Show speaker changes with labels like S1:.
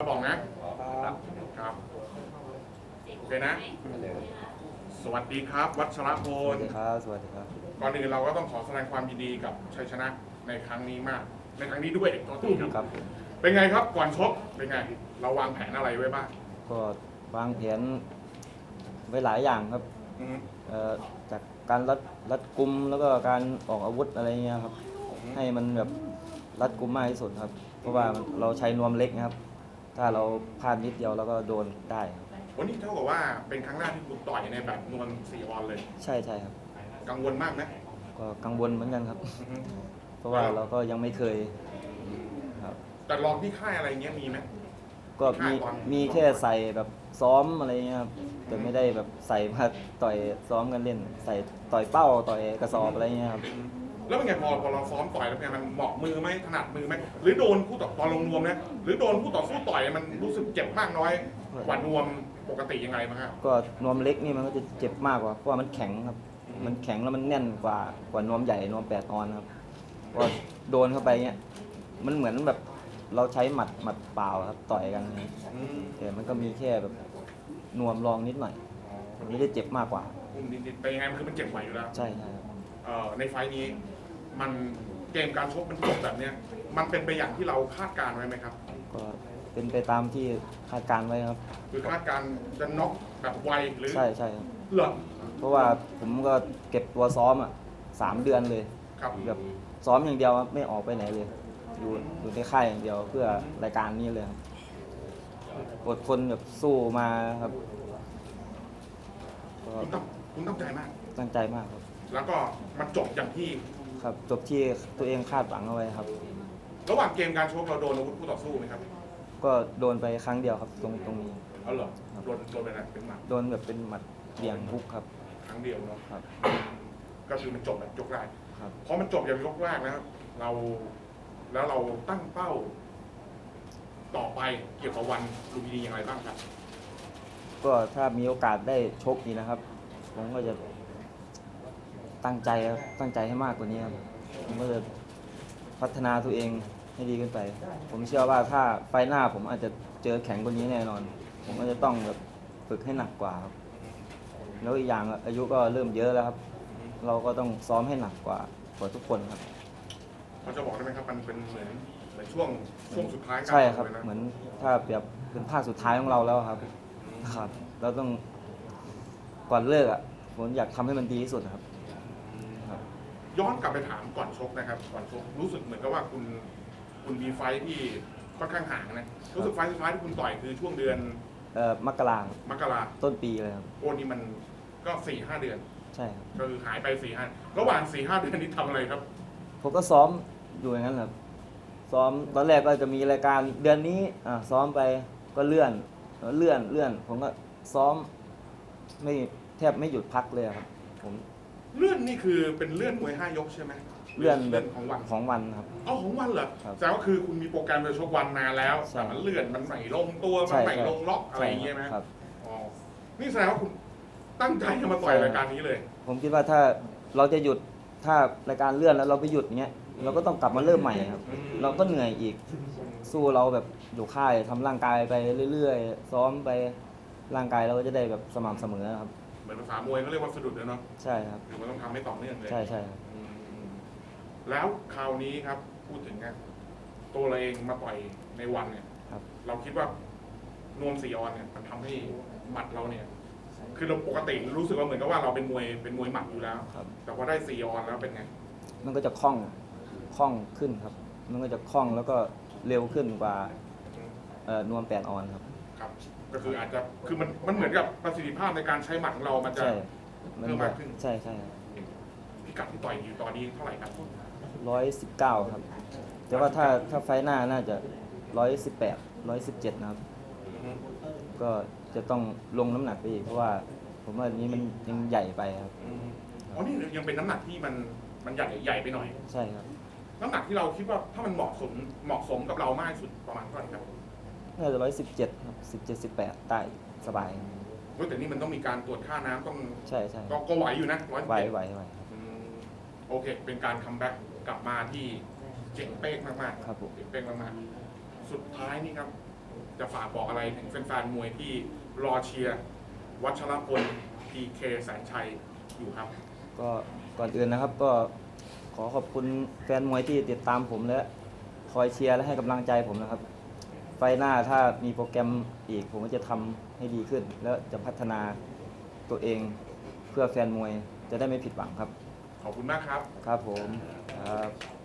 S1: บอกนะครับ โอเคนะสวัสดีครับ วัชรพ
S2: สวั
S1: ล
S2: สดีครับ สวัสดีครับ
S1: ก่อนอื่นเราก็ต้องขอแสดงความยินดีกับชัยชนะในครั้งนี้มาก ในครั้งนี้ด้วยตัวทีครับ
S2: ครับ
S1: เป็นไงครับก่อนชกเป็นไง เราวางแผนอะไรไว้บ้าง
S2: ก็วางแผนไว้หลายอย่างครับ
S1: อืม
S2: เอ่อจากการรัดรัดกุมแล้วก็การออกอาวุธอะไรเงี้ยครับ ให้มันแบบรัดกุมมากที่สุดครับ เพราะว่าเราใช้นวมเล็กนะครับ ถ้าเราพลาดนิดเดียวเราก็โดนได้ครับ
S1: วันนี้เท่ากับว่าเป็นครั้งแรกที่คุณต่อยในแบบนวลสี่ออนเลย
S2: ใช่ใช่ครับ
S1: กังวลมากนะ
S2: ก็กังวลเหมือนกันครับ
S1: อือฮึ
S2: เพราะว่าเราก็ยังไม่เคยครับ
S1: แต่ลองที่ค่ายอะไรเงี้ยมีไหม
S2: ก็มี
S1: ค่ายบอล
S2: มีแค่ใส่แบบซ้อมอะไรเงี้ยครับแต่ไม่ได้แบบใส่มาต่อยซ้อมกันเล่น ใส่ต่อยเป้าต่อยกระสอบอะไรเงี้ยครับ
S1: อืม แล้วเป็นไงพอพอเราซ้อมต่อยแล้วเป็นไงมันเหมาะมือไหมถนัดมือไหมหรือโดนคู่ต่อตอนลงนวมนะหรือโดนคู่ต่อสู้ต่อยมันรู้สึกเจ็บมากน้อยกว่านวมปกติยังไงบ้างครับ
S2: ก็นวมเล็กนี่มันก็จะเจ็บมากกว่าเพราะว่ามันแข็งครับ
S1: อืม
S2: มันแข็งแล้วมันแน่นกว่ากว่านวมใหญ่นวมแปดออนครับพอโดนเข้าไปเงี้ยมันเหมือนแบบเราใช้หมัดหมัดเปล่าครับต่อยกัน
S1: อืม
S2: แต่มันก็มีแค่แบบนวมรองนิดหน่อยมันไม่ได้เจ็บมากกว่า
S1: อุ้มนิดๆเป็นยังไงมันคือมันเจ็บไหวอยู่แล้ว
S2: ใช่ใช่ครับ
S1: เอ่อในไฟล์นี้ มันเกมการชกมันจบแบบเนี้ยมันเป็นไปอย่างที่เราคาดการณ์ไว้ไหมครับ
S2: ก็เป็นไปตามที่คาดการณ์ไว้ครับ
S1: คือคาดการณ์จะน็อกแบบไวหรือ
S2: ใช่ใช่ครับ
S1: เหรอ
S2: เพราะว่าผมก็เก็บตัวซ้อมอะสามเดือนเลย
S1: ครับ
S2: แบบซ้อมอย่างเดียวครับไม่ออกไปไหนเลย อยู่อยู่ในค่ายอย่างเดียวเพื่อรายการนี้เลยครับอดทนแบบสู้มาครับก็
S1: คุณต้องคุณต้องใจมาก
S2: ตั้งใจมากครับ
S1: แล้วก็มันจบอย่างที่
S2: ครับจบที่ตัวเองคาดหวังเอาไว้ครับ
S1: ระหว่างเกมการชกเราโดนอาวุธคู่ต่อสู้ไหมครับ
S2: ก็โดนไปครั้งเดียวครับตรงตรงนี้
S1: เอาเหรอโดนโดนเป็นอะไรเป็นหมัด
S2: โดนแบบเป็นหมัดเบี่ยงฮุกครับ
S1: ครั้งเดียวเนาะ
S2: ครับ
S1: ก็คือมันจบแบบยกแรก
S2: ครับ
S1: พอมันจบอย่างยกแรกแล้วเราแล้วเราตั้งเป้า ต่อไปเกี่ยวกับวันลุมพินียังไงบ้างครับ
S2: ก็ถ้ามีโอกาสได้ชกนี่นะครับ ผมก็จะ ตั้งใจครับตั้งใจให้มากกว่านี้ครับผมก็จะพัฒนาตัวเองให้ดีขึ้นไป ผมเชื่อว่าถ้าไฟล์หน้าผมอาจจะเจอแข็งกว่านี้แน่นอน ผมก็จะต้องแบบฝึกให้หนักกว่าครับแล้วอีกอย่างอายุก็เริ่มเยอะแล้วครับ เราก็ต้องซ้อมให้หนักกว่ากว่าทุกคนครับ
S1: เขาจะบอกได้ไหมครับมันเป็นเหมือนเหมือนช่วงช่วงสุดท้ายการ
S2: ใช่ครับ
S1: เลยนะ
S2: เหมือนถ้าเปรียบเป็นภาคสุดท้ายของเราแล้วครับ ครับ เราต้องก่อนเลิกอะผมอยากทำให้มันดีที่สุดครับครับ
S1: ย้อนกลับไปถามก่อนชกนะครับ ก่อนชกรู้สึกเหมือนกับว่าคุณคุณมีไฟท์ที่ค่อนข้างห่างนะรู้สึกไฟท์สุดท้ายที่คุณต่อยคือช่วงเดือน
S2: เอ่อมกรา
S1: มกรา
S2: ต้นปีเลยครับ
S1: โอ้นี่มันก็สี่ห้าเดือน
S2: ใช่ครับ
S1: ก็คือหายไปสี่ห้าระหว่างสี่ห้าเดือนนี้ทำอะไรครับ
S2: ผมก็ซ้อมอยู่อย่างนั้นแหละครับซ้อมตอนแรกก็จะมีรายการเดือนนี้อ่าซ้อมไปก็เลื่อนแล้วเลื่อนเลื่อน ผมก็ซ้อมไม่แทบไม่หยุดพักเลยครับ ผม
S1: เลื่อนนี่คือเป็นเลื่อนมวยห้ายกใช่ไหม
S2: เลื่อนแบ
S1: เลื่อบนของวัน
S2: ของวันครับ
S1: เอาของวันเหรอ
S2: ครับ
S1: แต่ว่าคือคุณมีโปรแกรมจะชกวันนานแล้ว
S2: ใช่
S1: แต่มันเลื่อนมันไม่ลงตัวมั
S2: ใช่
S1: นไม่
S2: ใช่
S1: ลงล็อกอะไรอย่างเงี้ยไหม
S2: ครับ
S1: อ๋อนี่แสดงว่าคุณตั้งใจจะมาต่อย
S2: ใช่
S1: รายการนี้เลย
S2: ผมคิดว่าถ้าเราจะหยุดถ้ารายการเลื่อนแล้วเราไปหยุดเงี้ยเราก็ต้องกลับมาเริ่มใหม่ครับ
S1: อืม
S2: เราก็เหนื่อยอีกสู้เราแบบอยู่ค่ายทำร่างกายไปเรื่อย ๆ ซ้อมไปร่างกายเราก็จะได้แบบสม่ำเสมอครับ
S1: เห มือนภาษามวยเขาเรียกว่าสะดุดเลยเนาะ
S2: ใช่ครับ
S1: คือมันต้องทำให้ต่อเนื่องเลย
S2: ใช่ใช่ครับ
S1: อืมแล้วคราวนี้ครับ พูดถึงนะตัวเราเองมาต่อยในวันเนี่ย
S2: ครับ
S1: เราคิดว่านวมสีออนเนี่ยมันทำให้หมัดเราเนี่ย คือเราปกติรู้สึกว่าเหมือนกับว่าเราเป็นมวยเป็นมวยหมัดอยู่แล้ว
S2: ครับ
S1: แต่พอได้สีออนแล้วเป็นไง
S2: มันก็จะคล่องคล่องขึ้นครับ มันก็จะคล่องแล้วก็เร็วขึ้นกว่าเอ่อนวมแปดออนครับ
S1: ครับก็คืออาจจะคือมันมันเหมือนกับประสิทธิภาพในการใช้หมัดของเรามันจะ
S2: ใช่
S1: เพิ่มมากขึ้น
S2: ใช่ใช่ครับ
S1: พิกัดที่ต่อยอยู่ตอนนี้เท่าไหร่ครับ
S2: ร้อยสิบเก้าครับ แต่ว่าถ้าถ้าไฟล์หน้าน่าจะร้อยสิบแปดร้อยสิบเจ็ดนะครับ ก็จะต้องลงน้ำหนักไปอีกเพราะว่า ผมว่าอันนี้มันยังใหญ่ไปครับ
S1: อ๋อนี่ยังเป็นน้ำหนักที่มันมันใหญ่ใหญ่ไปหน่อย
S2: ใช่ครับ
S1: น้ำหนักที่เราคิดว่าถ้ามันเหมาะสมเหมาะสมกับเรามากที่สุดประมาณเท่าไหร่ครับ
S2: น่าจะร้อยสิบเจ็ดครับสิบเจ็ดสิบแปดได้สบาย
S1: เฮ้ยแต่นี่มันต้องมีการตรวจค่าน้ำต้อง
S2: ใช่ใช่
S1: ก็ก็ไหวอยู่นะร้อย
S2: ไหวไหวไหวครับ
S1: โอเค เป็นการคัมแบ็กกลับมาที่เจ๋งเป๊กมากๆ
S2: ครับผม
S1: เจ๋งเป๊กมากๆ สุดท้ายนี่ครับ จะฝากบอกอะไรถึงแฟนๆมวยที่รอเชียร์วัชรพลพีเคแสนชัยอยู่ครับ
S2: ก็ก่อนอื่นนะครับก็ขอขอบคุณแฟนมวยที่ติดตามผมและคอยเชียร์และให้กำลังใจผมนะครับ ไฟล์หน้าถ้ามีโปรแกรมอีก ผมก็จะทำให้ดีขึ้น แล้วจะพัฒนาตัวเองเพื่อแฟนมวยจะได้ไม่ผิดหวังครับ
S1: ขอบคุณมากครับ
S2: ครับผมครับ